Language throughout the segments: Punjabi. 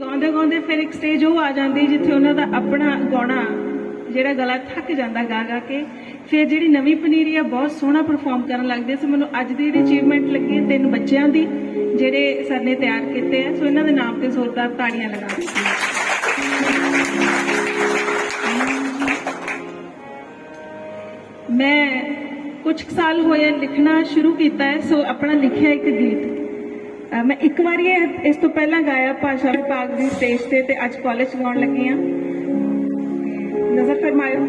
ਗਾਉਂਦੇ ਗਾਉਂਦੇ ਫਿਰ ਇੱਕ ਸਟੇਜ ਉਹ ਆ ਜਾਂਦੀ ਜਿੱਥੇ ਉਹਨਾਂ ਦਾ ਆਪਣਾ ਗਾਉਣਾ, ਜਿਹੜਾ ਗਲਾ ਥੱਕ ਜਾਂਦਾ ਗਾ ਗਾ ਕੇ, ਫਿਰ ਜਿਹੜੀ ਨਵੀਂ ਪਨੀਰੀ ਆ, ਬਹੁਤ ਸੋਹਣਾ ਪਰਫਾਰਮ ਕਰਨ ਲੱਗਦੇ ਸੋ ਮੈਨੂੰ ਅੱਜ ਦੀ ਜਿਹੜੀ ਅਚੀਵਮੈਂਟ ਲੱਗੀ ਤਿੰਨ ਬੱਚਿਆਂ ਦੀ, ਜਿਹੜੇ ਸਰ ਨੇ ਤਿਆਰ ਕੀਤੇ ਆ। ਸੋ ਇਹਨਾਂ ਦੇ ਨਾਮ ਤੇ ਜ਼ੋਰਦਾਰ ਤਾੜੀਆਂ ਲਗਾ ਦਿੱਤੀਆਂ। ਮੈਂ ਕੁਝ ਸਾਲ ਹੋਏ ਲਿਖਣਾ ਸ਼ੁਰੂ ਕੀਤਾ ਹੈ। ਸੋ ਆਪਣਾ ਲਿਖਿਆ ਇੱਕ ਗੀਤ। ਮੈਂ ਇੱਕ ਵਾਰੀ ਇਸ ਤੋਂ ਪਹਿਲਾਂ ਗਾਇਆ ਭਾਸ਼ਾ ਵਿਭਾਗ ਦੀ ਸਟੇਜ ਤੇ ਤੇ ਅੱਜ ਕਾਲਜ ਗਾਉਣ ਲੱਗੀ ਆ ਨਜ਼ਰ ਫਰਮਾਇਓ।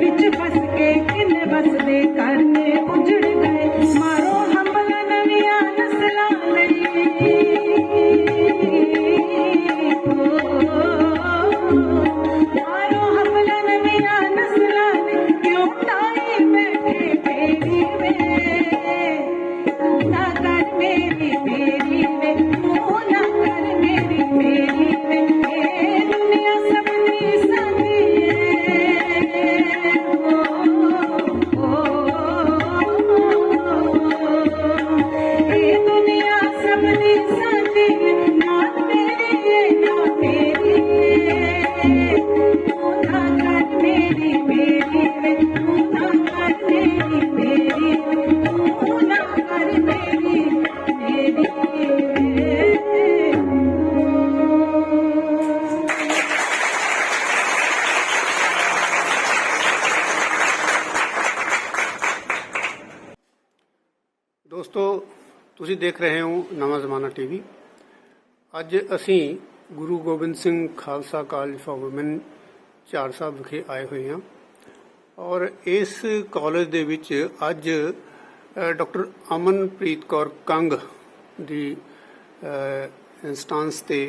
ਵਿੱਚ ਫਸ ਕੇ ਕਿੰਨੇ ਵਸਦੇ ਘਰ ਅੱਜ ਅਸੀਂ Guru Gobind Singh Khalsa college for women Jhar Sahib ਵਿਖੇ ਆਏ ਹੋਏ ਹਾਂ। ਔਰ ਇਸ ਕਾਲਜ ਦੇ ਵਿੱਚ ਅੱਜ ਡਾਕਟਰ ਅਮਨਪ੍ਰੀਤ ਕੌਰ ਕੰਗ ਦੀ ਇੰਸਟੈਂਸ ਤੇ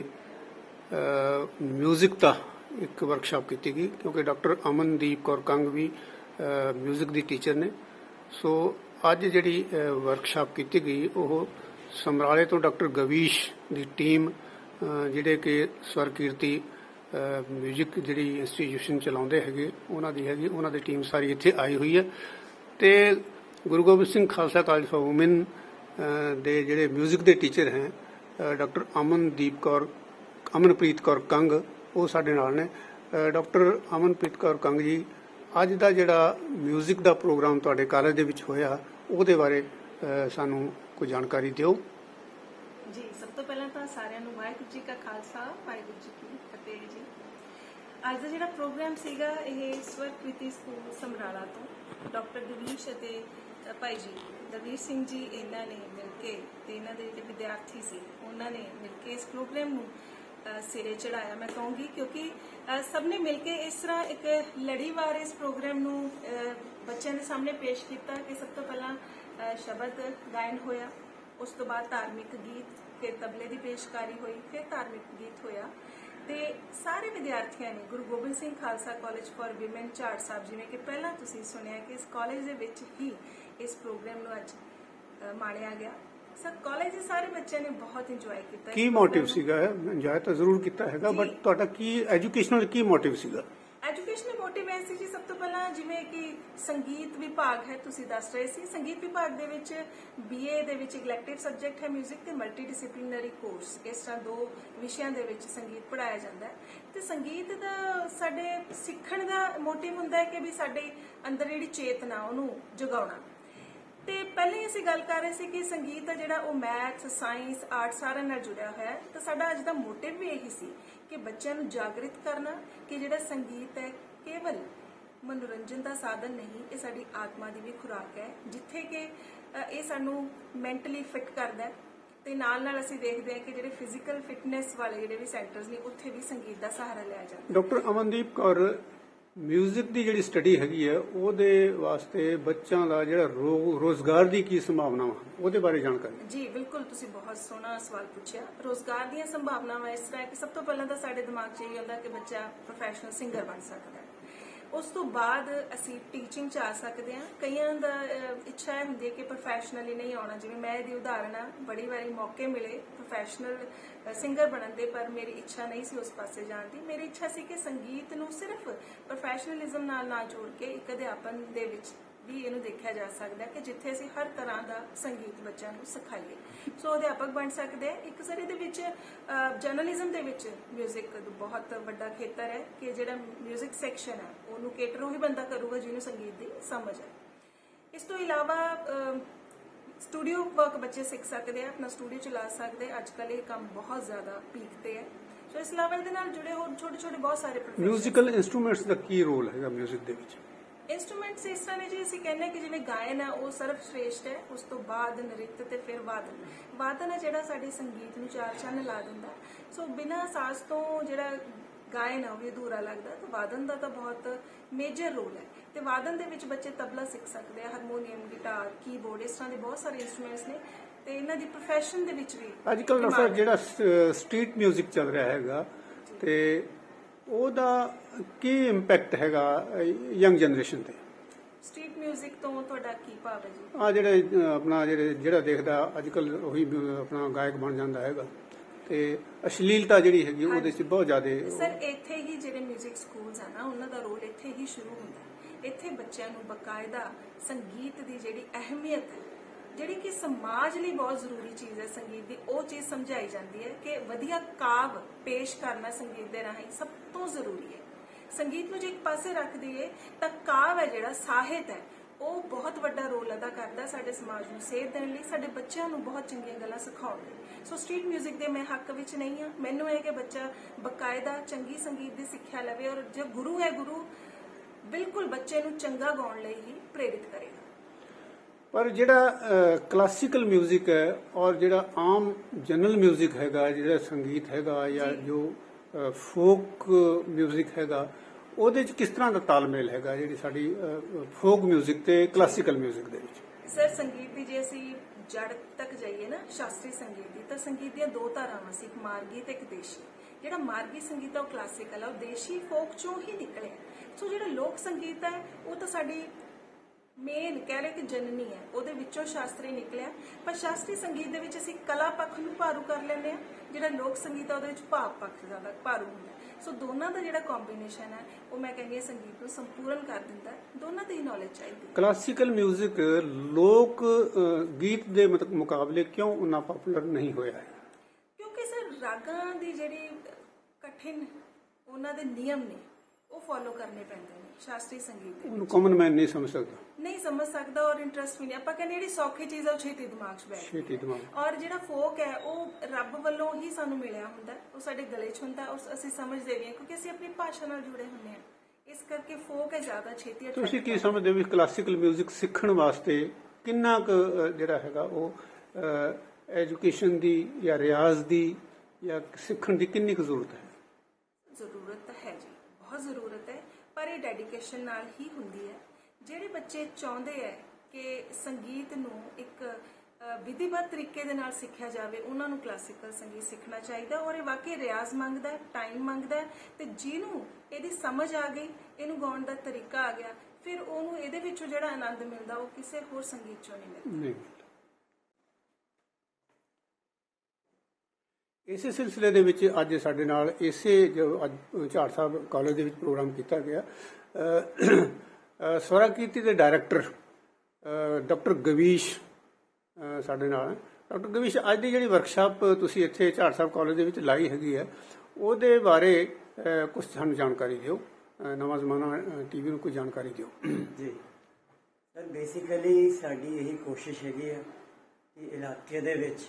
ਮਿਊਜ਼ਿਕ ਦਾ ਇੱਕ ਵਰਕਸ਼ਾਪ ਕੀਤੀ ਗਈ, ਕਿਉਂਕਿ ਡਾਕਟਰ ਅਮਨਦੀਪ ਕੌਰ ਕੰਗ ਵੀ 뮤직 ਦੀ ਟੀਚਰ ਨੇ। ਸੋ ਅੱਜ ਜਿਹੜੀ ਵਰਕਸ਼ਾਪ ਕੀਤੀ ਗਈ, ਉਹ ਸਮਰਾਲੇ ਤੋਂ ਡਾਕਟਰ ਗਵੀਸ਼ ਦੀ ਟੀਮ ਜਿਹੜੇ ਕਿ ਸਵਰ ਕੀਰਤੀ ਮਿਊਜ਼ਿਕ ਜਿਹੜੀ ਇੰਸਟੀਟਿਊਸ਼ਨ ਚਲਾਉਂਦੇ ਹੈਗੇ, ਉਹਨਾਂ ਦੀ ਹੈਗੀ, ਉਹਨਾਂ ਦੀ ਟੀਮ ਸਾਰੀ ਇੱਥੇ ਆਈ ਹੋਈ ਹੈ। ਤੇ Guru Gobind Singh Khalsa college for women ਦੇ ਜਿਹੜੇ ਮਿਊਜ਼ਿਕ ਦੇ ਟੀਚਰ ਹੈ ਡਾਕਟਰ ਅਮਨਦੀਪ ਕੌਰ, ਅਮਨਪ੍ਰੀਤ ਕੌਰ ਕੰਗ, ਉਹ ਸਾਡੇ ਨਾਲ ਨੇ। ਡਾਕਟਰ ਅਮਨਪ੍ਰੀਤ ਕੌਰ ਕੰਗ ਜੀ, ਅੱਜ ਦਾ ਜਿਹੜਾ ਮਿਊਜ਼ਿਕ ਦਾ ਪ੍ਰੋਗਰਾਮ ਤੁਹਾਡੇ ਕਾਲਜ ਦੇ ਵਿੱਚ ਹੋਇਆ, ਉਹਦੇ ਬਾਰੇ ਸਾਨੂੰ ਕੋਈ ਜਾਣਕਾਰੀ ਦਿਓ। ਜੀ ਸਭ ਤੋਂ ਪਹਿਲਾਂ ਤਾਂ ਸਾਰਿਆਂ ਨੂੰ ਵਾਹਿਗੁਰੂ ਜੀ ਕਾ ਖਾਲਸਾ ਵਾਹਿਗੁਰੂ ਜੀ ਕੀ ਫਤਿਹ ਜੀ। ਅੱਜ ਦਾ ਜਿਹੜਾ ਪ੍ਰੋਗਰਾਮ ਸੀਗਾ ਇਹ ਸਵਰ ਸਕੂਲ ਸਮਰਾਲਾ ਤੋਂ ਡਾਕਟਰ ਦਵੀਸ਼ ਅਤੇ ਭਾਈ ਜੀ ਦਵੀਰ ਸਿੰਘ ਜੀ ਇਹਨਾਂ ਨੇ ਮਿਲ ਕੇ ਤੇ ਇਹਨਾਂ ਦੇ ਜਿਹੜੇ ਵਿਦਿਆਰਥੀ ਸੀ ਉਹਨਾਂ ਨੇ ਮਿਲ ਕੇ ਇਸ ਪ੍ਰੋਗਰਾਮ ਨੂੰ ਸਿਰੇ ਚੜਾਇਆ ਮੈਂ ਕਹੂੰਗੀ ਕਿਉਂਕਿ ਅ, ਸਭ ਨੇ ਮਿਲ ਕੇ ਇਸ ਤਰ੍ਹਾਂ ਇੱਕ ਲੜੀਵਾਰ ਇਸ ਪ੍ਰੋਗਰਾਮ ਨੂੰ ਅ, ਬੱਚਿਆਂ ਦੇ ਸਾਹਮਣੇ ਪੇਸ਼ ਕੀਤਾ ਕਿ ਸਭ ਤੋਂ ਪਹਿਲਾਂ ਸ਼ਬਦ ਗਾਇਨ ਹੋਇਆ। ਉਸ ਤੋਂ ਬਾਅਦ ਧਾਰਮਿਕ ਗੀਤ ਫਿਰ ਤਬਲੇ ਦੀ ਪੇਸ਼ਕਾਰੀ ਹੋਈ ਫਿਰ ਧਾਰਮਿਕ ਗੀਤ ਹੋਇਆ। ਤੇ ਸਾਰੇ ਵਿਦਿਆਰਥੀਆਂ ਨੇ Guru Gobind Singh Khalsa college for women Jhar Sahib ਜਿਵੇਂ ਕਿ ਪਹਿਲਾਂ ਤੁਸੀਂ ਸੁਣਿਆ ਕਿ ਇਸ ਕਾਲਜ ਦੇ ਵਿੱਚ ਹੀ ਇਸ ਪ੍ਰੋਗਰਾਮ ਨੂੰ ਅੱਜ ਮਾਣਿਆ ਗਿਆ। ਸਰ ਕਾਲਜ ਦੇ ਸਾਰੇ ਬੱਚਿਆਂ ਨੇ ਬਹੁਤ ਇੰਜੋਏ ਕੀਤਾ ਕੀ ਮੋਟਿਵ। ਸੀਗਾ? ਇੰਜੋਏ ਤਾਂ ਜ਼ਰੂਰ ਕੀਤਾ ਹੈਗਾ ਬਟ। ਤੁਹਾਡਾ ਕੀ ਐਜੂਕੇਸ਼ਨਲ ਕੀ ਮੋਟਿਵ ਸੀਗਾ? ਜਿਵੇਂ ਕਿ ਸੰਗੀਤ ਵਿਭਾਗ ਹੈ, ਤੁਸੀਂ ਦੱਸ ਰਹੇ ਸੀ। ਸੰਗੀਤ ਵਿਭਾਗ ਦੇ ਵਿੱਚ ਬੀਏ ਦੇ ਵਿੱਚ ਇਲੈਕਟਿਵ ਸਬਜੈਕਟ ਹੈ 뮤직 ਤੇ ਮਲਟੀ ਡਿਸਪਲਿਨਰੀ ਕੋਰਸ ਇਸ ਤਰ੍ਹਾਂ ਦੋ ਵਿਸ਼ਿਆਂ ਦੇ ਵਿੱਚ ਸੰਗੀਤ ਪੜਾਇਆ ਜਾਂਦਾ ਹੈ। ਤੇ ਸੰਗੀਤ ਦਾ ਸਾਡੇ ਸਿੱਖਣ ਦਾ ਮੋਟਿਵ ਹੁੰਦਾ ਹੈ ਕਿ ਵੀ ਸਾਡੇ ਅੰਦਰ ਜਿਹੜੀ ਚੇਤਨਾ, ਉਹਨੂੰ ਜਗਾਉਣਾ। ਤੇ ਪਹਿਲੇ ਅਸੀਂ ਗੱਲ ਕਰ ਰਹੇ ਸੀ ਕਿ ਸੰਗੀਤ ਦਾ ਜਿਹੜਾ ਉਹ ਮੈਥ ਸਾਇੰਸ ਆਰਟ ਸਾਰਿਆਂ ਨਾਲ ਜੁੜਿਆ ਹੋਇਆ ਹੈ। ਤਾਂ ਸਾਡਾ ਅੱਜ ਦਾ ਮੋਟਿਵ ਵੀ ਇਹੀ ਸੀ ਕਿ ਬੱਚਿਆਂ ਨੂੰ ਜਾਗਰਿਤ ਕਰਨਾ, ਕਿ ਜਿਹੜਾ ਸੰਗੀਤ ਹੈ, ਕੇਵਲ ਮਨੋਰੰਜਨ ਦਾ ਸਾਧਨ ਨਹੀਂ ਇਹ ਸਾਡੀ ਆਤਮਾ ਦੀ ਵੀ ਖੁਰਾਕ ਹੈ ਜਿੱਥੇ ਕਿ ਇਹ ਸਾਨੂੰ ਮੈਂਟਲੀ ਫਿਟ ਕਰਦਾ ਹੈ ਤੇ ਨਾਲ ਨਾਲ ਅਸੀਂ ਦੇਖਦੇ ਹਾਂ ਕਿ ਜਿਹੜੇ ਫਿਜ਼ੀਕਲ ਫਿਟਨੈਸ ਵਾਲੇ ਜਿਹੜੇ ਵੀ ਸੈਂਟਰਸ ਨੇ ਉੱਥੇ ਵੀ ਸੰਗੀਤ ਦਾ ਸਹਾਰਾ ਲਿਆ ਜਾਂਦਾ ਡਾਕਟਰ ਅਮਨਦੀਪ ਕੌਰ 뮤직 ਦੀ ਜਿਹੜੀ ਸਟੱਡੀ ਹੈਗੀ ਹੈ ਉਹਦੇ ਵਾਸਤੇ ਬੱਚਿਆਂ ਦਾ ਜਿਹੜਾ ਰੋਜ਼ਗਾਰ ਦੀ ਕੀ ਸੰਭਾਵਨਾਵਾਂ ਉਹਦੇ ਬਾਰੇ ਜਾਣਕਾਰੀ? ਜੀ ਬਿਲਕੁਲ ਤੁਸੀਂ ਬਹੁਤ ਸੋਹਣਾ ਸਵਾਲ ਪੁੱਛਿਆ। ਰੋਜ਼ਗਾਰ ਦੀਆਂ ਸੰਭਾਵਨਾਵਾਂ ਇਸ ਤਰ੍ਹਾਂ ਕਿ ਸਭ ਤੋਂ ਪਹਿਲਾਂ ਤਾਂ ਸਾਡੇ ਦਿਮਾਗ 'ਚ ਇਹ ਆਉਂਦਾ ਕਿ ਬੱਚਾ ਪ੍ਰੋਫੈਸ਼ਨਲ ਸਿੰਗਰ ਬਣ ਸਕਦਾ ਹੈ। ਉਸ ਤੋਂ ਬਾਅਦ ਅਸੀਂ ਟੀਚਿੰਗ 'ਚ ਆ ਸਕਦੇ ਹਾਂ। ਕਈਆਂ ਦਾ ਇੱਛਾ ਇਹ ਹੁੰਦੀ ਹੈ ਕਿ ਪ੍ਰੋਫੈਸ਼ਨਲੀ ਨਹੀਂ ਆਉਣਾ। ਜਿਵੇਂ ਮੈਂ ਇਹਦੀ ਉਦਾਹਰਣ ਆ, ਬੜੀ ਵਾਰੀ ਮੌਕੇ ਮਿਲੇ ਪ੍ਰੋਫੈਸ਼ਨਲ ਸਿੰਗਰ ਬਣਨ ਦੇ, ਪਰ ਮੇਰੀ ਇੱਛਾ ਨਹੀਂ ਸੀ ਉਸ ਪਾਸੇ ਜਾਣ ਦੀ। ਮੇਰੀ ਇੱਛਾ ਸੀ ਕਿ ਸੰਗੀਤ ਨੂੰ ਸਿਰਫ ਪ੍ਰੋਫੈਸ਼ਨਲਿਜ਼ਮ ਨਾਲ ਨਾ ਜੋੜ ਕੇ ਇੱਕ ਅਧਿਆਪਨ ਦੇ ਵਿੱਚ ਵੀ ਇਹਨੂੰ ਦੇਖਿਆ ਜਾ ਸਕਦਾ ਹੈ ਕਿ ਜਿੱਥੇ ਅਸੀਂ ਹਰ ਤਰ੍ਹਾਂ ਦਾ ਸੰਗੀਤ ਬੱਚਿਆਂ ਨੂੰ ਸਿਖਾਈਏ ਸੋ ਅਧਿਆਪਕ ਬਣ ਸਕਦੇ ਆ ਇੱਕ ਜ਼ਰੀਏ ਦੇ ਵਿੱਚ ਜਰਨਲਿਜ਼ਮ ਦੇ ਵਿੱਚ 뮤직 ਬਹੁਤ ਵੱਡਾ ਖੇਤਰ ਹੈ ਕਿ ਜਿਹੜਾ 뮤직 ਸੈਕਸ਼ਨ ਹੈ ਉਹਨੂੰ ਕੇਟਰ ਉਹੀ ਬੰਦਾ ਕਰੂਗਾ ਜਿਹਨੂੰ ਸੰਗੀਤ ਦੀ ਸਮਝ ਹੈ ਇਸ ਤੋਂ ਇਲਾਵਾ ਸਟੂਡੀਓ ਵਰਕ ਬੱਚੇ ਸਿੱਖ ਸਕਦੇ ਆ ਆਪਣਾ ਸਟੂਡੀਓ ਚਲਾ ਸਕਦੇ ਆ ਅੱਜ ਕੱਲ੍ਹ ਇਹ ਕੰਮ ਬਹੁਤ ਜ਼ਿਆਦਾ ਪੀਕ ਤੇ ਹੈ ਸੋ ਇਸ ਇਲਾਵਾ ਇਹਦੇ ਨਾਲ ਜੁੜੇ ਹੋਰ ਛੋਟੇ ਛੋਟੇ ਬਹੁਤ ਸਾਰੇ professions ਮਿਊਜ਼ੀਕਲ ਇਨਸਟਰੂਮੈਂਟਸ ਦਾ ਕੀ ਰੋਲ ਹੈਗਾ 뮤직 ਦੇ ਵਿੱਚ ਇਨਸਟਰੂਮੈਂਟਸ ਇਸ ਤਰ੍ਹਾਂ ਨੇ ਜੀ ਅਸੀਂ ਕਹਿੰਦੇ ਕਿ ਜਿਵੇਂ ਗਾਇਨ ਹੈ ਉਹ ਸਰਵ ਸ਼੍ਰੇਸ਼ਟ ਹੈ ਉਸ ਤੋਂ ਬਾਅਦ ਨ੍ਰਿਤ ਤੇ ਫਿਰ ਵਾਦਨ। ਵਾਦਨ ਹੈ ਜਿਹੜਾ ਸਾਡੇ ਸੰਗੀਤ ਨੂੰ ਚਾਰ ਚੰਨ ਲਾ ਦਿੰਦਾ। ਸੋ ਬਿਨਾਂ ਸਾਜ਼ ਤੋਂ ਜਿਹੜਾ ਗਾਇਨ ਹੈ ਉਹ ਵੀ ਅਧੂਰਾ ਲੱਗਦਾ ਤਾਂ ਵਾਦਨ ਦਾ ਤਾਂ ਬਹੁਤ ਮੇਜਰ ਰੋਲ ਹੈ। ਤੇ ਵਾਦਨ ਦੇ ਵਿੱਚ ਬੱਚੇ ਤਬਲਾ ਸਿੱਖ ਸਕਦੇ ਆ ਹਾਰਮੋਨੀਅਮ ਗਿਟਾਰ ਕੀਬੋਰਡ ਇਸ ਤਰ੍ਹਾਂ ਦੇ ਬਹੁਤ ਸਾਰੇ ਇਨਸਟਰੂਮੈਂਟਸ ਨੇ। ਤੇ ਇਹਨਾਂ ਦੀ profession ਦੇ ਵਿੱਚ ਵੀ ਅੱਜ ਕੱਲ੍ਹ ਡਾਕਟਰ। ਜਿਹੜਾ ਸਟਰੀਟ 뮤직 ਚੱਲ ਰਿਹਾ ਹੈਗਾ ਤੇ ਉਹਦਾ ਕੀ ਇੰਪੈਕਟ ਹੈਗਾ ਯੰਗ ਜਨਰੇਸ਼ਨ ਤੇ ਸਟਰੀਟ 뮤직 ਤੋਂ ਤੁਹਾਡਾ ਕੀ ਭਾਵ ਹੈ ਜੀ ਆ ਜਿਹੜੇ ਅ, ਆਪਣਾ ਜਿਹੜੇ ਜਿਹੜਾ ਦੇਖਦਾ ਅੱਜ ਕੱਲ ਉਹੀ ਅ, ਆਪਣਾ ਗਾਇਕ ਬਣ ਜਾਂਦਾ ਹੈਗਾ ਤੇ ਅਸ਼ਲੀਲਤਾ ਜਿਹੜੀ ਹੈਗੀ ਉਹਦੇ 'ਚ ਬਹੁਤ ਜ਼ਿਆਦਾ ਸਰ ਇੱਥੇ ਹੀ ਜਿਹੜੇ 뮤직 ਸਕੂਲਸ ਆ ਨਾ ਉਹਨਾਂ ਦਾ ਰੋਲ ਇੱਥੇ ਹੀ ਸ਼ੁਰੂ ਹੁੰਦਾ ਹੈ। ਇੱਥੇ ਬੱਚਿਆਂ ਨੂੰ ਬਕਾਇਦਾ ਸੰਗੀਤ ਦੀ ਜਿਹੜੀ ਅਹਿਮੀਅਤ ਹੈ ਜਿਹੜੀ ਕਿ ਸਮਾਜ ਲਈ ਬਹੁਤ ਜ਼ਰੂਰੀ ਚੀਜ਼ ਹੈ ਸੰਗੀਤ ਦੀ, ਉਹ ਚੀਜ਼ ਸਮਝਾਈ ਜਾਂਦੀ ਹੈ ਕਿ ਵਧੀਆ ਕਾਵ ਪੇਸ਼ ਕਰਨਾ ਸੰਗੀਤ ਦੇ ਰਾਹੀਂ ਸਭ ਤੋਂ ਜ਼ਰੂਰੀ ਹੈ। ਸੰਗੀਤ ਨੂੰ ਜੇ ਇੱਕ ਪਾਸੇ ਰੱਖ ਦਈਏ, ਤਾਂ ਕਾਵ ਹੈ ਜਿਹੜਾ, ਸਾਹਿਤ ਹੈ, ਉਹ ਬਹੁਤ ਵੱਡਾ ਰੋਲ ਅਦਾ ਕਰਦਾ ਸਾਡੇ ਸਮਾਜ ਨੂੰ ਸੇਧ ਦੇਣ ਲਈ, ਸਾਡੇ ਬੱਚਿਆਂ ਨੂੰ ਬਹੁਤ ਚੰਗੀਆਂ ਗੱਲਾਂ ਸਿਖਾਉਣ ਲਈ। ਸੋ ਸਟਰੀਟ 뮤직 ਦੇ ਮੈਂ ਹੱਕ ਵਿੱਚ ਨਹੀਂ ਹਾਂ। ਮੈਨੂੰ ਇਹ ਕਿ ਬੱਚਾ ਬਕਾਇਦਾ ਚੰਗੀ ਸੰਗੀਤ ਦੀ ਸਿੱਖਿਆ ਲਵੇ ਔਰ ਜੇ ਗੁਰੂ ਹੈ ਗੁਰੂ, ਬਿਲਕੁਲ ਬੱਚੇ ਨੂੰ ਚੰਗਾ ਗਾਉਣ ਲਈ ਹੀ ਪ੍ਰੇਰਿਤ ਕਰੇਗਾ। ਪਰ ਜਿਹੜਾ ਕਲਾਸੀਕਲ 뮤직 ਹੈ ਔਰ ਜਿਹੜਾ ਆਮ ਜਨਰਲ 뮤직 ਹੈਗਾ ਜਿਹੜਾ ਸੰਗੀਤ ਹੈਗਾ ਜਾਂ ਜੀ। ਜੋ ਫੋਕ 뮤직 ਹੈਗਾ ਉਹਦੇ 'ਚ ਕਿਸ ਤਰ੍ਹਾਂ ਦਾ ਤਾਲਮੇਲ ਹੈਗਾ ਜਿਹੜੀ ਸਾਡੀ ਫੋਕ 뮤직 ਤੇ ਕਲਾਸੀਕਲ 뮤직 ਦੇ ਵਿੱਚ ਸਰ ਸੰਗੀਤ ਦੀ ਜੇ ਅਸੀਂ ਜੜ ਤੱਕ ਜਾਈਏ ਨਾ ਸ਼ਾਸਤਰੀ ਸੰਗੀਤ ਦੀ ਤਾਂ ਸੰਗੀਤ ਦੀਆਂ ਦੋ ਧਾਰਾਵਾਂ ਸੀ ਇੱਕ ਮਾਰਗੀ ਤੇ ਇੱਕ ਦੇਸ਼ੀ ਜਿਹੜਾ ਮਾਰਗੀ ਸੰਗੀਤ ਆ ਉਹ ਕਲਾਸੀਕਲ ਆ ਉਹ ਦੇਸ਼ੀ ਫੋਕ ਚੋਂ ਹੀ ਨਿਕਲਿਆ ਸੋ ਜਿਹੜਾ ਲੋਕ ਸੰਗੀਤ ਹੈ ਉਹ ਤਾਂ ਸਾਡੀ ਮੇਨ ਕਹਿ ਲਓ ਕਿ ਜਨਨੀ ਹੈ ਉਹਦੇ ਵਿੱਚੋਂ ਸ਼ਾਸਤਰੀ ਨਿਕਲਿਆ ਪਰ ਸ਼ਾਸਤਰੀ ਸੰਗੀਤ ਦੇ ਵਿੱਚ ਅਸੀਂ ਕਲਾ ਪੱਖ ਨੂੰ ਭਾਰੂ ਕਰ ਲੈਂਦੇ ਆ ਜਿਹੜਾ ਲੋਕ ਸੰਗੀਤ ਆ ਉਹਦੇ ਵਿੱਚ ਭਾਵ ਪੱਖ ਜ਼ਿਆਦਾ ਭਾਰੂ ਹੁੰਦਾ। ਸੋ ਦੋਨਾਂ ਦਾ ਜਿਹੜਾ ਕੰਬੀਨੇਸ਼ਨ ਹੈ ਉਹ ਮੈਂ ਕਹਿੰਦੀ ਹਾਂ ਸੰਗੀਤ ਨੂੰ ਸੰਪੂਰਨ ਕਰ ਦਿੰਦਾ। ਦੋਨਾਂ ਦੀ ਨੌਲੇਜ ਚਾਹੀਦੀ ਹੈ। ਕਲਾਸੀਕਲ 뮤직 ਲੋਕ ਗੀਤ ਦੇ ਮੁਕਾਬਲੇ ਕਿਉਂ ਉਨਾ ਪਪੂਲਰ ਨਹੀਂ ਹੋਇਆ ਹੈ ਕਿਉਂਕਿ ਸਰ ਰਾਗਾਂ ਦੀ ਜਿਹੜੀ ਕਠਿਨ ਉਹਨਾਂ ਦੇ ਨਿਯਮ ਨੇ ਉਹ ਫੋਲੋ ਕਰਨੇ ਪੈਂਦੇ ਨੇ ਸ਼ਾਸਤਰੀ ਸੰਗੀਤ ਦੇ ਉਹਨੂੰ ਕਾਮਨ ਮੈਨ ਨਹੀਂ ਸਮਝ ਸਕਦਾ। ਨਹੀਂ ਸਮਝ ਸਕਦਾ ਔਰ ਇੰਟਰਸਟ ਵੀ ਨਹੀਂ। ਆਪਾਂ ਕਹਿੰਦੇ ਜਿਹੜੀ ਸੌਖੀ ਚੀਜ਼ ਆ ਉਹ ਛੇਤੀ ਦਿਮਾਗ 'ਚ ਬੈਠ ਛੇਤੀ ਦਿਮਾਗ। ਔਰ ਜਿਹੜਾ ਫੋਕ ਹੈ ਉਹ ਰੱਬ ਵੱਲੋਂ ਹੀ ਸਾਨੂੰ ਮਿਲਿਆ ਹੁੰਦਾ। ਉਹ ਸਾਡੇ ਗਲੇ 'ਚ ਹੁੰਦਾ ਉਹ ਅਸੀਂ ਸਮਝਦੇ ਵੀ ਹਾਂ ਕਿਉਂਕਿ ਅਸੀਂ ਆਪਣੀ ਭਾਸ਼ਾ ਨਾਲ ਜੁੜੇ ਹੁੰਦੇ ਹਾਂ। ਇਸ ਕਰਕੇ ਫੋਕ ਹੈ ਜ਼ਿਆਦਾ ਛੇਤੀ attract ਤੁਸੀਂ ਕੀ ਸਮਝਦੇ ਹੋ ਵੀ ਕਲਾਸੀਕਲ 뮤직 ਸਿੱਖਣ ਵਾਸਤੇ ਕਿੰਨਾ ਕੁ ਅ, ਜਿਹੜਾ ਹੈਗਾ ਉਹ ਐਜੂਕੇਸ਼ਨ ਦੀ ਜਾਂ ਰਿਆਜ਼ ਦੀ ਜਾਂ ਸਿੱਖਣ ਦੀ ਕਿੰਨੀ ਕੁ ਜ਼ਰੂਰਤ ਹੈ? ਜ਼ਰੂਰਤ ਬਹੁਤ ਜ਼ਰੂਰਤ ਹੈ ਪਰ ਇਹ ਡੈਡੀਕੇਸ਼ਨ ਨਾਲ ਹੀ ਹੁੰਦੀ ਹੈ। ਜਿਹੜੇ ਬੱਚੇ ਚਾਹੁੰਦੇ ਹੈ ਕਿ ਸੰਗੀਤ ਨੂੰ ਇੱਕ ਅ, ਵਿਧੀਵਤ ਤਰੀਕੇ ਦੇ ਨਾਲ ਸਿੱਖਿਆ ਜਾਵੇ ਉਹਨਾਂ ਨੂੰ ਕਲਾਸੀਕਲ ਸੰਗੀਤ ਸਿੱਖਣਾ ਚਾਹੀਦਾ ਔਰ ਇਹ ਵਾਕਈ ਰਿਆਜ਼ ਮੰਗਦਾ ਟਾਈਮ ਮੰਗਦਾ ਹੈ ਤੇ ਜਿਹਨੂੰ ਇਹਦੀ ਸਮਝ ਆ ਗਈ ਇਹਨੂੰ ਗਾਉਣ ਦਾ ਤਰੀਕਾ ਆ ਗਿਆ ਫਿਰ ਉਹਨੂੰ ਇਹਦੇ ਵਿੱਚੋਂ ਜਿਹੜਾ ਆਨੰਦ ਮਿਲਦਾ ਉਹ ਕਿਸੇ ਹੋਰ ਸੰਗੀਤ ਚੋਂ ਨਹੀਂ ਮਿਲਦਾ। ਇਸੇ ਸਿਲਸਿਲੇ ਦੇ ਵਿੱਚ ਅੱਜ ਸਾਡੇ ਨਾਲ ਇਸੇ ਜੋ ਅੱਜ ਝਾੜ ਸਾਹਿਬ ਕਾਲਜ ਦੇ ਵਿੱਚ ਪ੍ਰੋਗਰਾਮ ਕੀਤਾ ਗਿਆ ਸਵਰਾ ਕੀਰਤੀ ਦੇ ਡਾਇਰੈਕਟਰ ਡਾਕਟਰ ਗਵੀਸ਼ ਸਾਡੇ ਨਾਲ ਡਾਕਟਰ ਗਵੀਸ਼, ਅੱਜ ਦੀ ਜਿਹੜੀ ਵਰਕਸ਼ਾਪ ਤੁਸੀਂ ਇੱਥੇ ਝਾੜ ਸਾਹਿਬ ਕਾਲਜ ਦੇ ਵਿੱਚ ਲਾਈ ਹੈਗੀ ਹੈ, ਉਹਦੇ ਬਾਰੇ ਕੁਝ ਸਾਨੂੰ ਜਾਣਕਾਰੀ ਦਿਓ। ਨਵਾਂ ਜ਼ਮਾਨਾ ਟੀਵੀ ਨੂੰ ਕੋਈ ਜਾਣਕਾਰੀ ਦਿਓ। ਜੀ। ਸਰ ਬੇਸਿਕਲੀ ਸਾਡੀ ਇਹੀ ਕੋਸ਼ਿਸ਼ ਹੈਗੀ ਹੈ ਕਿ ਇਲਾਕੇ ਦੇ ਵਿੱਚ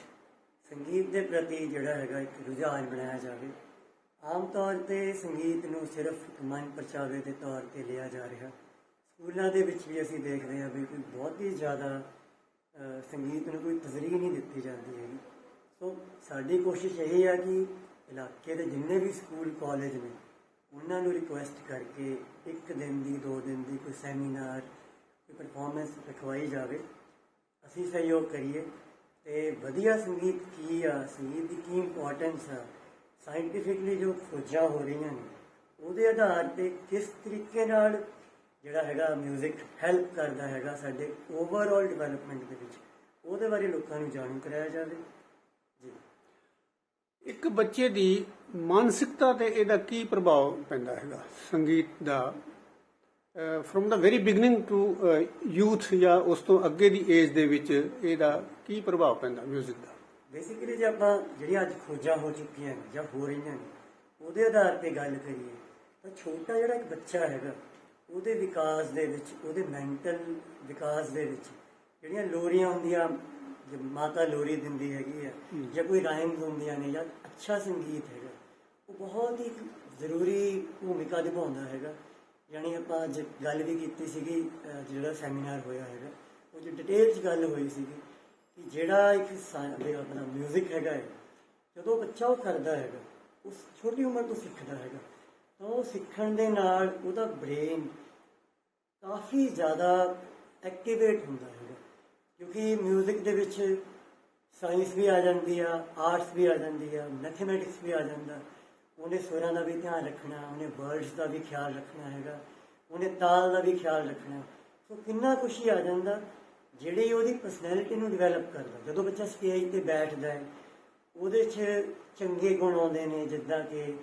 ਸੰਗੀਤ ਦੇ ਪ੍ਰਤੀ ਜਿਹੜਾ ਹੈਗਾ ਇੱਕ ਰੁਝਾਨ ਬਣਾਇਆ ਜਾਵੇ। ਆਮ ਤੌਰ ਤੇ ਸੰਗੀਤ ਨੂੰ ਸਿਰਫ ਇੱਕ ਮਨ ਪਰਚਾਵੇ ਦੇ ਤੌਰ ਤੇ ਲਿਆ ਜਾ ਰਿਹਾ। ਸਕੂਲਾਂ ਦੇ ਵਿੱਚ ਵੀ ਅਸੀਂ ਦੇਖਦੇ ਹਾਂ ਵੀ ਕੋਈ ਬਹੁਤ ਹੀ ਜ਼ਿਆਦਾ ਸੰਗੀਤ ਨੂੰ ਕੋਈ ਤਜ਼ਰੀਹ ਨਹੀਂ ਦਿੱਤੀ ਜਾਂਦੀ ਹੈਗੀ। ਸੋ ਸਾਡੀ ਕੋਸ਼ਿਸ਼ ਇਹ ਹੈ ਕਿ ਇਲਾਕੇ ਦੇ ਜਿੰਨੇ ਵੀ ਸਕੂਲ, ਕਾਲਜ ਨੇ, ਉਹਨਾਂ ਨੂੰ ਰਿਕੁਐਸਟ ਕਰਕੇ ਇੱਕ ਦਿਨ ਦੀ, ਦੋ ਦਿਨ ਦੀ ਕੋਈ ਸੈਮੀਨਾਰ, ਕੋਈ ਪਰਫਾਰਮੈਂਸ ਰਖਵਾਈ ਜਾਵੇ। ਅਸੀਂ ਸਹਿਯੋਗ ਕਰੀਏ। ਤੇ ਵਧੀਆ ਸੰਗੀਤ ਕੀ ਆ? ਸੰਗੀਤ ਦੀ ਕੀ ਇੰਪੋਰਟੈਂਸ ਆ? ਸਾਇੰਟੀਫਿਕਲੀ ਜੋ ਖੋਜਾਂ ਹੋ ਰਹੀਆਂ ਨੇ, ਉਹਦੇ ਆਧਾਰ ਤੇ ਕਿਸ ਤਰੀਕੇ ਨਾਲ ਜਿਹੜਾ ਹੈਗਾ 뮤직 ਹੈਲਪ ਕਰਦਾ ਹੈਗਾ ਸਾਡੇ ਓਵਰਆਲ ਡਿਵੈਲਪਮੈਂਟ ਦੇ ਵਿੱਚ, ਉਹਦੇ ਬਾਰੇ ਲੋਕਾਂ ਨੂੰ ਜਾਣੂ ਕਰਾਇਆ ਜਾਵੇ। ਜੀ। ਇੱਕ ਬੱਚੇ ਦੀ ਮਾਨਸਿਕਤਾ ਤੇ ਇਹਦਾ ਕੀ ਪ੍ਰਭਾਵ ਪੈਂਦਾ ਹੈਗਾ? ਸੰਗੀਤ ਦਾ from the very beginning to youth ਜਾਂ ਉਸ ਤੋਂ ਅੱਗੇ ਦੀ ਏਜ ਦੇ ਵਿੱਚ ਇਹਦਾ ਕੀ ਪ੍ਰਭਾਵ ਪੈਂਦਾ 뮤직 ਦਾ? ਬੇਸਿਕਲੀ ਜੇ ਆਪਾਂ ਜਿਹੜੀਆਂ ਅੱਜ ਖੋਜਾਂ ਹੋ ਚੁੱਕੀਆਂ ਨੇ ਜਾਂ ਹੋ ਰਹੀਆਂ ਨੇ ਉਹਦੇ ਆਧਾਰ ਤੇ ਗੱਲ ਕਰੀਏ ਤਾਂ ਛੋਟਾ ਜਿਹੜਾ ਇੱਕ ਬੱਚਾ ਹੈਗਾ ਉਹਦੇ ਵਿਕਾਸ ਦੇ ਵਿੱਚ ਉਹਦੇ ਮੈਂਟਲ ਵਿਕਾਸ ਦੇ ਵਿੱਚ ਜਿਹੜੀਆਂ ਲੋਰੀਆਂ ਹੁੰਦੀਆਂ ਜੇ ਮਾਤਾ ਲੋਰੀ ਦਿੰਦੀ ਹੈਗੀ ਆ ਜਾਂ ਕੋਈ ਰਾਈਮਸ ਹੁੰਦੀਆਂ ਨੇ ਜਾਂ ਅੱਛਾ ਸੰਗੀਤ ਹੈਗਾ ਉਹ ਬਹੁਤ ਹੀ ਜ਼ਰੂਰੀ ਭੂਮਿਕਾ ਨਿਭਾਉਂਦਾ ਹੈਗਾ। ਯਾਨੀ ਆਪਾਂ ਅੱਜ ਗੱਲ ਵੀ ਕੀਤੀ ਸੀਗੀ ਅਹ ਜਿਹੜਾ ਸੈਮੀਨਾਰ ਹੋਇਆ ਹੈਗਾ ਉਹ ਚ ਡਿਟੇਲ ਚ ਗੱਲ ਹੋਈ ਸੀਗੀ ਕਿ ਜਿਹੜਾ ਇੱਕ ਸਾ- ਵੀ ਆਪਣਾ 뮤직 ਹੈਗਾ ਹੈ ਜਦੋਂ ਬੱਚਾ ਉਹ ਕਰਦਾ ਹੈਗਾ ਉਸ ਛੋਟੀ ਉਮਰ ਤੋਂ ਸਿੱਖਦਾ ਹੈਗਾ ਤਾਂ ਉਹ ਸਿੱਖਣ ਦੇ ਨਾਲ ਉਹਦਾ ਬ੍ਰੇਨ ਕਾਫੀ ਜ਼ਿਆਦਾ ਐਕਟੀਵੇਟ ਹੁੰਦਾ ਹੈਗਾ ਕਿਉਂਕਿ 뮤직 ਦੇ ਵਿੱਚ ਸਾਇੰਸ ਵੀ ਆ ਜਾਂਦੀ ਆ ਆਰਟਸ ਵੀ ਆ ਜਾਂਦੀ ਆ ਮੈਥਮੈਟਿਕਸ ਵੀ ਆ ਜਾਂਦਾ ਉਹਨੇ ਸੁਰਾਂ ਦਾ ਵੀ ਧਿਆਨ ਰੱਖਣਾ, ਉਹਨੇ ਵਰਡਸ ਦਾ ਵੀ ਖਿਆਲ ਰੱਖਣਾ ਹੈਗਾ, ਉਹਨੇ ਤਾਲ ਦਾ ਵੀ ਖਿਆਲ ਰੱਖਣਾ। ਸੋ ਕਿੰਨਾ ਕੁਛ ਹੀ ਆ ਜਾਂਦਾ, ਜਿਹੜੀ ਉਹਦੀ ਪਰਸਨੈਲਿਟੀ ਨੂੰ ਡਿਵੈਲਪ ਕਰਦਾ। ਜਦੋਂ ਬੱਚਾ ਸਟੇਜ ਤੇ ਬੈਠਦਾ ਹੈ, ਉਹਦੇ 'ਚ ਚੰਗੇ ਗੁਣ ਆਉਂਦੇ ਨੇ, ਜਿੱਦਾਂ ਕਿ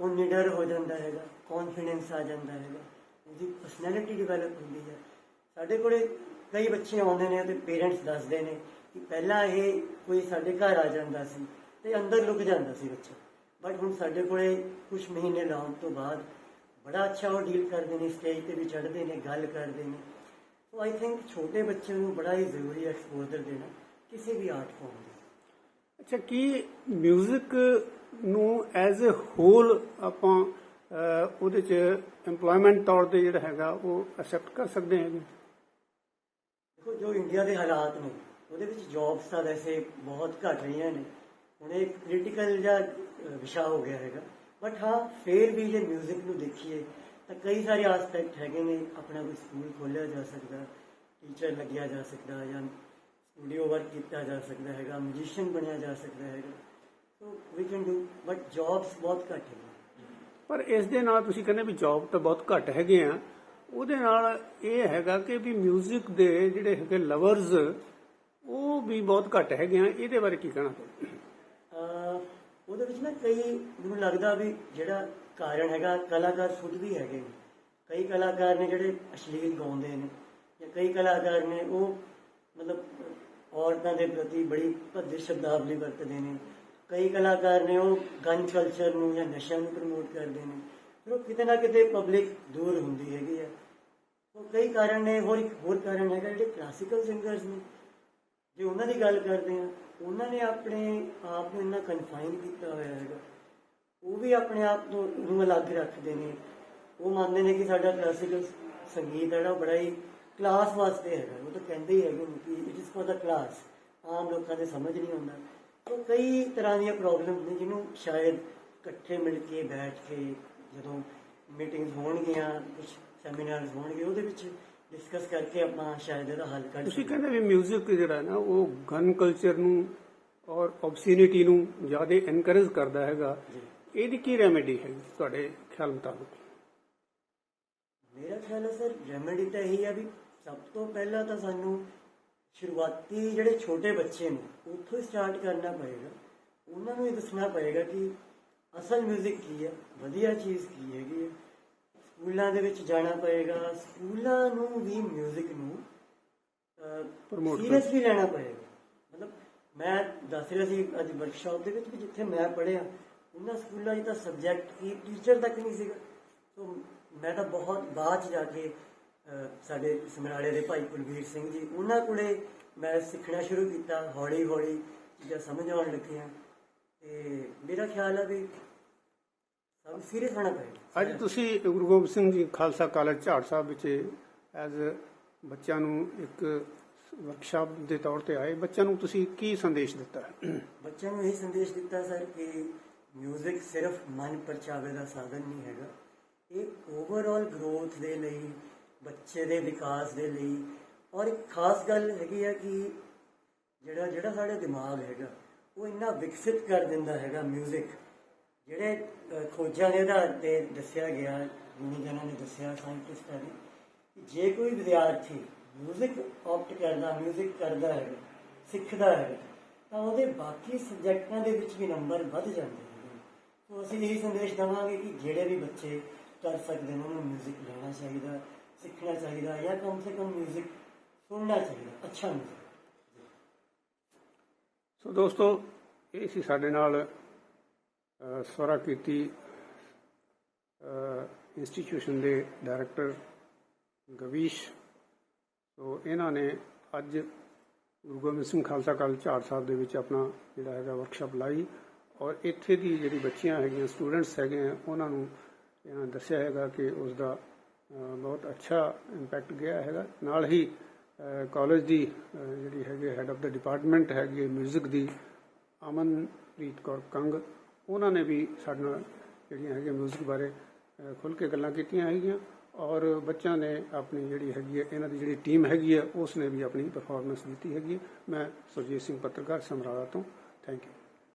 ਉਹ ਨਿਡਰ ਹੋ ਜਾਂਦਾ ਹੈਗਾ ਕੌਨਫੀਡੈਂਸ ਆ ਜਾਂਦਾ ਹੈਗਾ, ਉਹਦੀ ਪਰਸਨੈਲਿਟੀ ਡਿਵੈਲਪ ਹੁੰਦੀ ਹੈ। ਸਾਡੇ ਕੋਲੇ ਕਈ ਬੱਚੇ ਆਉਂਦੇ ਨੇ ਤੇ ਪੇਰੈਂਟਸ ਦੱਸਦੇ ਨੇ ਕਿ ਪਹਿਲਾਂ ਇਹ ਕੋਈ ਸਾਡੇ ਘਰ ਆ ਜਾਂਦਾ ਸੀ ਤੇ ਅੰਦਰ ਲੁਕ ਜਾਂਦਾ ਸੀ ਬੱਚਾ। ਬਟ ਹੁਣ ਸਾਡੇ ਕੋਲੇ ਕੁਝ ਮਹੀਨੇ ਲਾਉਣ ਤੋਂ ਬਾਅਦ ਬੜਾ ਅੱਛਾ ਉਹ ਡੀਲ ਕਰਦੇ ਨੇ ਸਟੇਜ ਤੇ ਵੀ ਚੜ੍ਹਦੇ ਨੇ ਗੱਲ ਕਰਦੇ ਨੇ। ਸੋ ਆਈ ਥਿੰਕ ਛੋਟੇ ਬੱਚੇ ਨੂੰ ਬੜਾ ਹੀ ਜ਼ਰੂਰੀ ਐਕਸਪੋਜ਼ਰ ਦੇਣਾ ਕਿਸੇ ਵੀ ਆਰਟ ਫਾਰਮ ਦੀ। ਅੱਛਾ ਕੀ 뮤직 ਨੂੰ ਐਜ਼ ਅ ਹੋਲ ਆਪਾਂ ਉਹਦੇ ਚ EMPLOYMENT ਤੌਰ ਤੇ ਜਿਹੜਾ ਹੈਗਾ ਉਹ ਐਕਸੈਪਟ ਕਰ ਸਕਦੇ ਹਾਂ ਦੇਖੋ ਜੋ ਇੰਡੀਆ ਦੇ ਹਾਲਾਤ ਨੇ ਉਹਦੇ ਵਿੱਚ ਜੌਬਸ ਤਾਂ ਵੈਸੇ ਬਹੁਤ ਘਟ ਰਹੀਆਂ ਨੇ। ਹੁਣ ਇਹ ਕ੍ਰਿਟੀਕਲ ਜਾਂ ਅਹ, ਵਿਸ਼ਾ ਹੋ ਗਿਆ ਹੈਗਾ ਬਟ ਹਾਂ ਫੇਰ ਵੀ ਜੇ 뮤직 ਨੂੰ ਦੇਖੀਏ ਤਾਂ ਕਈ ਸਾਰੇ ਆਸਪੈਕਟ ਹੈਗੇ ਨੇ ਆਪਣਾ ਕੋਈ ਸਕੂਲ ਖੋਲ੍ਹਿਆ ਜਾ ਸਕਦਾ ਟੀਚਰ ਲੱਗਿਆ ਜਾ ਸਕਦਾ ਜਾਂ ਸਟੂਡੀਓ ਵਰਕ ਕੀਤਾ ਜਾ ਸਕਦਾ ਹੈਗਾ ਮਿਊਜ਼ੀਸ਼ੀਅਨ ਬਣਿਆ ਜਾ ਸਕਦਾ ਹੈਗਾ so we can do but jobs ਬਹੁਤ ਘੱਟ ਹੈ ਪਰ ਇਸ ਦੇ ਨਾਲ ਤੁਸੀਂ ਕਹਿੰਦੇ ਵੀ ਜੌਬ ਤਾਂ ਬਹੁਤ ਘੱਟ ਹੈਗੇ ਆ ਉਹਦੇ ਨਾਲ ਇਹ ਹੈਗਾ ਕਿ ਵੀ 뮤직 ਦੇ ਜਿਹੜੇ ਹੈਗੇ ਲਵਰਸ ਉਹ ਵੀ ਬਹੁਤ ਘੱਟ ਹੈਗੇ ਆ ਇਹਦੇ ਬਾਰੇ ਕੀ ਕਹਿਣਾ ਨਾ ਕਈ ਮੈਨੂੰ ਲੱਗਦਾ ਵੀ ਜਿਹੜਾ ਕਾਰਨ ਹੈਗਾ, ਕਲਾਕਾਰ ਖੁਦ ਵੀ ਹੈਗੇ ਨੇ। ਕਈ ਕਲਾਕਾਰ ਨੇ ਜਿਹੜੇ ਅਸ਼ਲੀਲ ਗਾਉਂਦੇ ਨੇ ਜਾਂ ਕਈ ਕਲਾਕਾਰ ਨੇ ਉਹ ਮਤਲਬ ਔਰਤਾਂ ਦੇ ਪ੍ਰਤੀ ਬੜੀ ਭੱਦੇ ਸ਼ਬਦਾਵਲੀ ਵਰਤਦੇ ਨੇ। ਕਈ ਕਲਾਕਾਰ ਨੇ ਉਹ ਗਨ ਕਲਚਰ ਨੂੰ ਜਾਂ ਨਸ਼ਿਆਂ ਨੂੰ ਪ੍ਰਮੋਟ ਕਰਦੇ ਨੇ। ਫਿਰ ਉਹ ਕਿਤੇ ਨਾ ਕਿਤੇ ਪਬਲਿਕ ਦੂਰ ਹੁੰਦੀ ਹੈਗੀ ਹੈ ਉਹ ਕਈ ਕਾਰਨ ਨੇ, ਹੋਰ ਇੱਕ ਹੋਰ ਕਾਰਨ ਹੈਗਾ ਜਿਹੜੇ ਕਲਾਸੀਕਲ ਸਿੰਗਰਸ ਨੇ। ਜੇ ਉਹਨਾਂ ਦੀ ਗੱਲ ਕਰਦੇ ਆ ਉਹਨਾਂ ਨੇ ਆਪਣੇ ਆਪ ਨੂੰ ਇੰਨਾ ਕਨਫਾਈਨ ਕੀਤਾ ਹੋਇਆ ਹੈਗਾ। ਉਹ ਵੀ ਆਪਣੇ ਆਪ ਤੋਂ ਨੂੰ ਅਲੱਗ ਰੱਖਦੇ ਨੇ। ਉਹ ਮੰਨਦੇ ਨੇ ਕਿ ਸਾਡਾ ਕਲਾਸੀਕਲ ਸੰਗੀਤ ਹੈ ਜਿਹੜਾ ਬੜਾ ਹੀ ਕਲਾਸ ਵਾਸਤੇ ਹੈਗਾ। ਉਹ ਤਾਂ ਕਹਿੰਦੇ ਹੀ ਹੈਗੇ ਨੇ ਕਿ it is for the class ਆਮ ਲੋਕਾਂ ਦੇ ਸਮਝ ਨਹੀਂ ਆਉਂਦਾ। ਤਾਂ ਕਈ ਤਰ੍ਹਾਂ ਦੀਆਂ ਪ੍ਰੋਬਲਮਸ ਨੇ ਜਿਹਨੂੰ ਸ਼ਾਇਦ ਇਕੱਠੇ ਮਿਲ ਕੇ ਬੈਠ ਕੇ ਜਦੋਂ ਮੀਟਿੰਗਸ ਹੋਣਗੀਆਂ ਕੁਝ ਸੈਮੀਨਾਰਸ ਹੋਣਗੇ, ਉਹਦੇ ਵਿੱਚ ਡਿਸਕਸ ਕਰਕੇ ਆਪਾਂ ਸ਼ਾਇਦ ਇਹਦਾ ਹੱਲ ਕੱਢ ਤੁਸੀਂ ਸਕੀਏ। ਕਹਿੰਦੇ ਵੀ 뮤직 ਜਿਹੜਾ ਹੈ ਨਾ ਉਹ ਗਨ ਕਲਚਰ ਨੂੰ ਔਰ ਆਬਸੀਨਿਟੀ ਨੂੰ ਜ਼ਿਆਦਾ ਐਨਕਰੇਜ ਕਰਦਾ ਹੈਗਾ ਜੀ। ਇਹਦੀ ਕੀ ਰੈਮੇਡੀ ਹੈ ਤੁਹਾਡੇ ਖਿਆਲ ਮੁਤਾਬਕ ਮੇਰਾ ਖਿਆਲ ਹੈ ਸਰ ਰੈਮੇਡੀ ਤਾਂ ਇਹੀ ਹੈ ਵੀ ਸਭ ਤੋਂ ਪਹਿਲਾਂ ਤਾਂ ਸਾਨੂੰ ਸ਼ੁਰੂਆਤੀ ਜਿਹੜੇ ਛੋਟੇ ਬੱਚੇ ਨੇ ਉੱਥੋਂ ਹੀ ਸਟਾਰਟ ਕਰਨਾ ਪਏਗਾ ਉਹਨਾਂ ਨੂੰ ਇਹ ਦੱਸਣਾ ਪਏਗਾ ਕਿ ਅਸਲ 뮤직 ਕੀ ਹੈ ਵਧੀਆ ਚੀਜ਼ ਕੀ ਹੈਗੀ ਹੈ ਸਕੂਲਾਂ ਦੇ ਵਿੱਚ ਜਾਣਾ ਪਏਗਾ ਸਕੂਲਾਂ ਨੂੰ ਵੀ 뮤직 ਨੂੰ ਕਰਨਾ। ਸੀਰੀਅਸਲੀ ਲੈਣਾ ਪਏਗਾ ਮਤਲਬ ਮੈਂ ਦੱਸ ਰਿਹਾ ਸੀ ਅੱਜ ਵਰਕਸ਼ਾਪ ਦੇ ਵਿੱਚ ਵੀ ਜਿੱਥੇ ਮੈਂ ਪੜ੍ਹਿਆ ਉਹਨਾਂ ਸਕੂਲਾਂ 'ਚ ਤਾਂ ਸਬਜੈਕਟ ਕੀ ਟੀਚਰ ਤੱਕ ਨਹੀਂ ਸੀਗਾ ਸੋ ਮੈਂ ਤਾਂ ਬਹੁਤ ਬਾਅਦ 'ਚ ਜਾ ਕੇ ਸਾਡੇ ਸਮਰਾਲੇ ਦੇ ਭਾਈ ਕੁਲਵੀਰ ਸਿੰਘ ਜੀ ਉਹਨਾਂ ਕੋਲੇ ਮੈਂ ਸਿੱਖਣਾ ਸ਼ੁਰੂ ਕੀਤਾ ਹੌਲੀ ਹੌਲੀ ਚੀਜ਼ਾਂ ਸਮਝ ਆਉਣ ਲੱਗੀਆਂ ਤੇ ਮੇਰਾ ਖਿਆਲ ਹੈ ਵੀ ਸੀਰੀਅਸ ਹੋਣਾ ਪਏਗਾ ਅੱਜ ਤੁਸੀਂ ਗੁਰੂ ਗੋਬਿੰਦ ਸਿੰਘ ਜੀ ਖਾਲਸਾ ਕਾਲਜ ਝਾੜ ਸਾਹਿਬ ਵਿੱਚ ਐਜ਼ ਬੱਚਿਆਂ ਨੂੰ ਇੱਕ ਵਰਕਸ਼ਾਪ ਦੇ ਤੌਰ ਤੇ ਆਏ ਬੱਚਿਆਂ ਨੂੰ ਤੁਸੀਂ ਕੀ ਸੰਦੇਸ਼ ਦਿੱਤਾ ਹੈ ਬੱਚਿਆਂ ਨੂੰ ਇਹ ਸੰਦੇਸ਼ ਦਿੱਤਾ ਸਰ ਕਿ 뮤직 ਸਿਰਫ ਮਨ ਪਰਚਾਵੇ ਦਾ ਸਾਧਨ ਨਹੀਂ ਹੈਗਾ ਇਹ ਓਵਰਆਲ ਗਰੋਥ ਦੇ ਲਈ ਬੱਚੇ ਦੇ ਵਿਕਾਸ ਦੇ ਲਈ ਔਰ ਇੱਕ ਖਾਸ ਗੱਲ ਹੈਗੀ ਹੈ ਕਿ ਜਿਹੜਾ ਜਿਹੜਾ ਸਾਡਾ ਦਿਮਾਗ ਹੈਗਾ ਉਹ ਇੰਨਾ ਵਿਕਸਿਤ ਕਰ ਦਿੰਦਾ ਹੈਗਾ 뮤직 ਜਿਹੜੇ ਖੋਜਾਂ ਦੇ ਆਧਾਰ ਤੇ ਦੱਸਿਆ ਗਿਆ ਗੁਰੂ ਜਨਾਂ ਨੇ ਦੱਸਿਆ ਸਾਇੰਟਿਸਟਾਂ ਨੇ ਜੇ ਕੋਈ ਵਿਦਿਆਰਥੀ ਮਿਊਜ਼ਿਕ ਆਪਟ ਕਰਦਾ ਮਿਊਜ਼ਿਕ ਕਰਦਾ ਹੈ ਸਿੱਖਦਾ ਹੈ ਤਾਂ ਉਹਦੇ ਬਾਕੀ ਸਬਜੈਕਟਾਂ ਦੇ ਵਿੱਚ ਵੀ ਨੰਬਰ ਵੱਧ ਜਾਂਦੇ ਨੇ। ਸੋ ਅਸੀਂ ਇਹ ਸੰਦੇਸ਼ ਦਵਾਂਗੇ ਕਿ ਜਿਹੜੇ ਵੀ ਬੱਚੇ ਕਰ ਸਕਦੇ ਨੇ, ਉਹਨੂੰ ਮਿਊਜ਼ਿਕ ਲੈਣਾ ਚਾਹੀਦਾ, ਸਿੱਖਣਾ ਚਾਹੀਦਾ ਜਾਂ ਕਮ ਸੇ ਕਮ ਮਿਊਜ਼ਿਕ ਸੁਣਨਾ ਚਾਹੀਦਾ, ਅੱਛਾ ਮਿਊਜ਼ਿਕ ਸੋ ਦੋਸਤੋ, ਇਹ ਸੀ ਸਾਡੇ ਨਾਲ ਸਵਰਾ ਕੀਤੀ ਇੰਸਟੀਚਿਊਸ਼ਨ ਦੇ ਡਾਇਰੈਕਟਰ ਗਵੀਸ਼। ਸੋ ਇਹਨਾਂ ਨੇ ਅੱਜ ਗੁਰੂ ਗੋਬਿੰਦ ਸਿੰਘ ਖਾਲਸਾ ਕਾਲਜ ਝਾੜ ਸਾਹਿਬ ਦੇ ਵਿੱਚ ਆਪਣਾ ਜਿਹੜਾ ਹੈਗਾ ਵਰਕਸ਼ਾਪ ਲਾਈ ਔਰ ਇੱਥੇ ਦੀ ਜਿਹੜੀ ਬੱਚੀਆਂ ਹੈਗੀਆਂ ਸਟੂਡੈਂਟਸ ਹੈਗੇ ਆ, ਉਹਨਾਂ ਨੂੰ ਇਹਨਾਂ ਦੱਸਿਆ ਹੈਗਾ ਕਿ ਉਸ ਦਾ ਬਹੁਤ ਅੱਛਾ ਇੰਪੈਕਟ ਗਿਆ ਹੈਗਾ। ਨਾਲ ਹੀ ਕਾਲਜ ਦੀ ਜਿਹੜੀ ਹੈਗੀ ਹੈਡ ਆਫ ਦਾ ਡਿਪਾਰਟਮੈਂਟ ਹੈਗੀ ਮਿਊਜ਼ਿਕ ਦੀ ਅਮਨਪ੍ਰੀਤ ਕੌਰ ਕੰਗ। ਉਹਨਾਂ ਨੇ ਵੀ ਸਾਡੇ ਨਾਲ ਜਿਹੜੀਆਂ ਹੈਗੀਆਂ 뮤직 ਬਾਰੇ ਖੁੱਲ ਕੇ ਗੱਲਾਂ ਕੀਤੀਆਂ ਹੈਗੀਆਂ ਔਰ ਬੱਚਿਆਂ ਨੇ ਆਪਣੀ ਜਿਹੜੀ ਹੈਗੀ ਹੈ, ਇਹਨਾਂ ਦੀ ਜਿਹੜੀ ਟੀਮ ਹੈਗੀ ਹੈ ਉਸ ਨੇ ਵੀ ਆਪਣੀ ਪਰਫਾਰਮੈਂਸ ਦਿੱਤੀ ਹੈਗੀ ਹੈ। ਮੈਂ ਸੁਰਜੀਤ ਸਿੰਘ ਪੱਤਰਕਾਰ ਸਮਰਾਲਾ ਤੋਂ ਥੈਂਕ ਯੂ